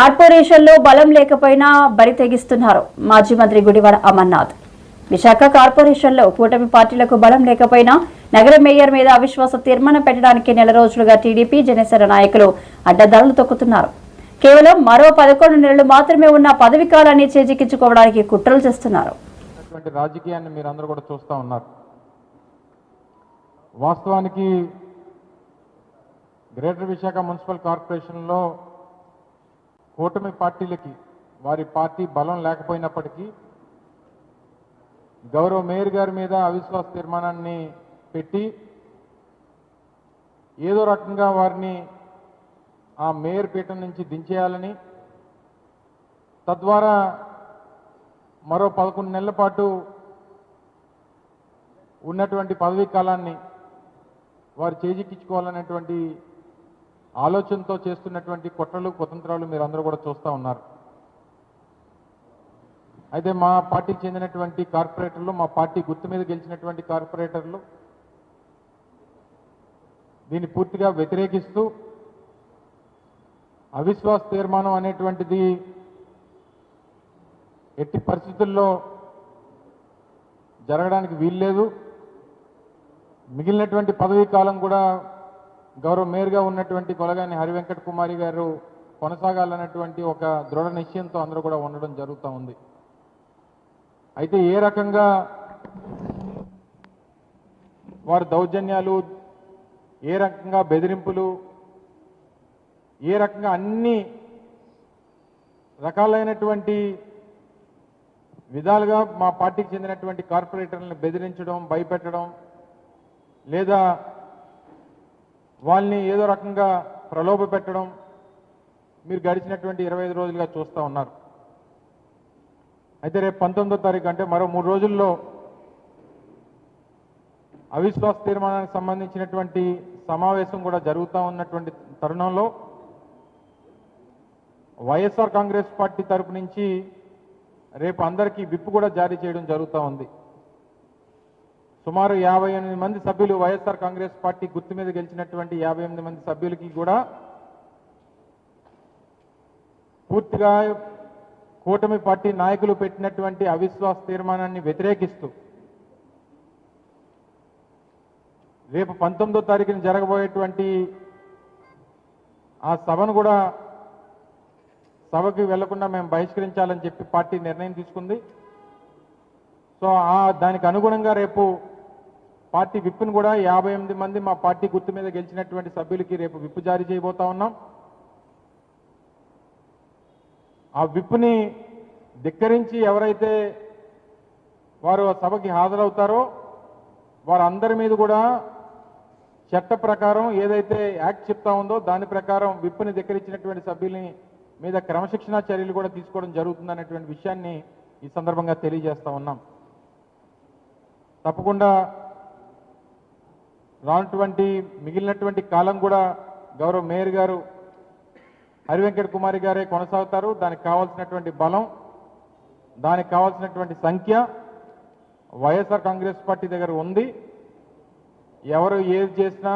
కార్పొరేషన్లో బలం లేకపోయినా బరి తెగిస్తున్నారు. మాజీ మంత్రి గుడివాడ అమర్నాథ్. విశాఖ కార్పొరేషన్లో కూటమి పార్టీలకు బలం లేకపోయినా నగర మేయర్ మీద అవిశ్వాస తీర్మానం పెట్టడానికి నెల రోజులుగా టీడీపీ జనసేన నాయకులు అడ్డదారులు తొక్కుతున్నారు. కేవలం మరో పదకొండు నెలలు మాత్రమే ఉన్న పదవి కాలాన్ని చేజిక్కించుకోవడానికి కుట్రలు చేస్తున్నారు. రాజకీయాన్ని మీరు అందరూ కూడా చూస్తూ ఉన్నారు. వాస్తవానికి గ్రేటర్ విశాఖ మున్సిపల్ కార్పొరేషన్లో కూటమి పార్టీలకి వారి పార్టీ బలం లేకపోయినప్పటికీ గౌరవ మేయర్ గారి మీద అవిశ్వాస తీర్మానాన్ని పెట్టి ఏదో రకంగా వారిని ఆ మేయర్ పీఠం నుంచి దించేయాలని తద్వారా మరో పదకొండు నెలల పాటు ఉన్నటువంటి పదవీ కాలాన్ని వారు చేజిక్కించుకోవాలనేటువంటి ఆలోచనతో చేస్తున్నటువంటి కుట్రలు కుతంత్రాలు మీరు అందరూ కూడా చూస్తూ ఉన్నారు. అయితే మా పార్టీకి చెందినటువంటి కార్పొరేటర్లు మా పార్టీ గుర్తు మీద గెలిచినటువంటి కార్పొరేటర్లు దీన్ని పూర్తిగా వ్యతిరేకిస్తూ అవిశ్వాస తీర్మానం అనేటువంటిది ఎట్టి పరిస్థితుల్లో జరగడానికి వీల్లేదు. మిగిలినటువంటి పదవీ కాలం కూడా గౌరవ మేయర్గా ఉన్నటువంటి కొలగాని హరివెంకట కుమారి గారు కొనసాగాలన్నటువంటి ఒక దృఢ నిశ్చయంతో అందరూ కూడా ఉండడం జరుగుతూ ఉంది. అయితే ఏ రకంగా వారి దౌర్జన్యాలు ఏ రకంగా బెదిరింపులు ఏ రకంగా అన్ని రకాలైనటువంటి విధాలుగా మా పార్టీకి చెందినటువంటి కార్పొరేటర్లను బెదిరించడం భయపెట్టడం లేదా వాళ్ళని ఏదో రకంగా ప్రలోభ పెట్టడం మీరు గడిచినటువంటి ఇరవై ఐదు రోజులుగా చూస్తూ ఉన్నారు. అయితే రేపు పంతొమ్మిదో తారీఖు అంటే మరో మూడు రోజుల్లో అవిశ్వాస తీర్మానానికి సంబంధించినటువంటి సమావేశం కూడా జరుగుతూ ఉన్నటువంటి తరుణంలో వైఎస్ఆర్ కాంగ్రెస్ పార్టీ తరపు నుంచి రేపు అందరికీ విప్ కూడా జారీ చేయడం జరుగుతూ ఉంది. సుమారు యాభై ఎనిమిది మంది సభ్యులు వైఎస్ఆర్ కాంగ్రెస్ పార్టీ గుర్తు మీద గెలిచినటువంటి యాభై ఎనిమిది మంది సభ్యులకి కూడా పూర్తిగా కూటమి పార్టీ నాయకులు పెట్టినటువంటి అవిశ్వాస తీర్మానాన్ని వ్యతిరేకిస్తూ రేపు పంతొమ్మిదో తారీఖున జరగబోయేటువంటి ఆ సభను కూడా సభకి వెళ్ళకుండా మేము బహిష్కరించాలని చెప్పి పార్టీ నిర్ణయం తీసుకుంది. సో ఆ దానికి అనుగుణంగా రేపు పార్టీ విప్పును కూడా యాభై ఎనిమిది మంది మా పార్టీ గుర్తు మీద గెలిచినటువంటి సభ్యులకి రేపు విప్పు జారీ చేయబోతా ఉన్నాం. ఆ విప్పుని ధిక్కరించి ఎవరైతే వారు ఆ సభకి హాజరవుతారో వారందరి మీద కూడా చట్ట ప్రకారం ఏదైతే యాక్ట్ చెప్తా ఉందో దాని ప్రకారం విప్పుని ధిక్కరించినటువంటి సభ్యుల్ని మీద క్రమశిక్షణా చర్యలు కూడా తీసుకోవడం జరుగుతుందనేటువంటి విషయాన్ని ఈ సందర్భంగా తెలియజేస్తా ఉన్నాం. తప్పకుండా రానటువంటి మిగిలినటువంటి కాలం కూడా గౌరవ మేయర్ గారు హరివెంకట కుమారి గారే కొనసాగుతారు. దానికి కావాల్సినటువంటి బలం దానికి కావాల్సినటువంటి సంఖ్య వైఎస్ఆర్ కాంగ్రెస్ పార్టీ దగ్గర ఉంది. ఎవరు ఏది చేసినా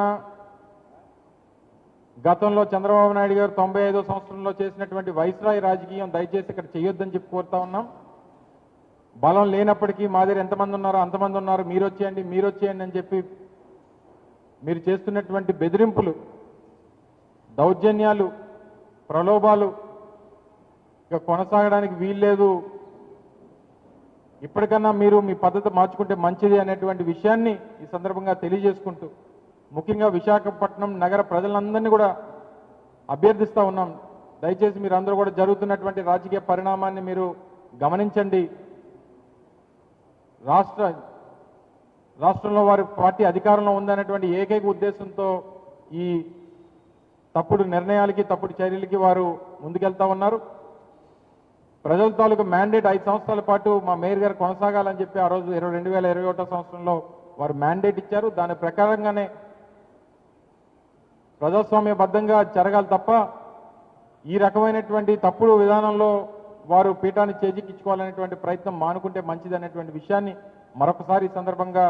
గతంలో చంద్రబాబు నాయుడు గారు తొంభై ఐదో సంవత్సరంలో చేసినటువంటి వైస్రాయ్ రాజకీయం దయచేసి ఇక్కడ చేయొద్దని చెప్పి కోరుతా ఉన్నాం. బలం లేనప్పటికీ మా దగ్గర ఎంతమంది ఉన్నారో అంతమంది ఉన్నారు. మీరు వచ్చేయండి మీరు వచ్చేయండి అని చెప్పి మీరు చేస్తున్నటువంటి బెదిరింపులు దౌర్జన్యాలు ప్రలోభాలు ఇక కొనసాగడానికి వీల్లేదు. ఇప్పటికన్నా మీరు మీ పద్ధతి మార్చుకుంటే మంచిది అనేటువంటి విషయాన్ని ఈ సందర్భంగా తెలియజేసుకుంటూ ముఖ్యంగా విశాఖపట్నం నగర ప్రజలందరినీ కూడా అభ్యర్థిస్తా ఉన్నాం. దయచేసి మీరు అందరూ కూడా జరుగుతున్నటువంటి రాజకీయ పరిణామాన్ని మీరు గమనించండి. రాష్ట్ర రాష్ట్రంలో వారి పార్టీ అధికారంలో ఉందనేటువంటి ఏకైక ఉద్దేశంతో ఈ తప్పుడు నిర్ణయాలకి తప్పుడు చర్యలకి వారు ముందుకెళ్తా ఉన్నారు. ప్రజల తాలూకు మ్యాండేట్ ఐదు సంవత్సరాల పాటు మా మేయర్ గారు కొనసాగాలని చెప్పి ఆ రోజు ఇరవై రెండు వేల ఇరవై ఒకటో సంవత్సరంలో వారు మ్యాండేట్ ఇచ్చారు. దాని ప్రకారంగానే ప్రజాస్వామ్యబద్ధంగా జరగాలి తప్ప ఈ రకమైనటువంటి తప్పుడు విధానంలో వారు పీఠాన్ని చేజిక్కించుకోవాలనేటువంటి ప్రయత్నం మానుకుంటే మంచిది అనేటువంటి విషయాన్ని మరొకసారి సందర్భంగా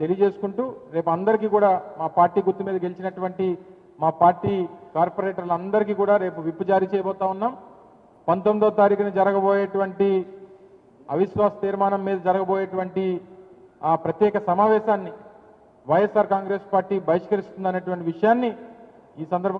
తెలియజేసుకుంటూ రేపు అందరికీ కూడా మా పార్టీ గుర్తు మీద గెలిచినటువంటి మా పార్టీ కార్పొరేటర్లందరికీ కూడా రేపు విప్పు జారీ చేయబోతా ఉన్నాం. పంతొమ్మిదో తారీఖున జరగబోయేటువంటి అవిశ్వాస తీర్మానం మీద జరగబోయేటువంటి ఆ ప్రత్యేక సమావేశాన్ని వైఎస్ఆర్ కాంగ్రెస్ పార్టీ బహిష్కరిస్తుందనేటువంటి విషయాన్ని ఈ సందర్భంగా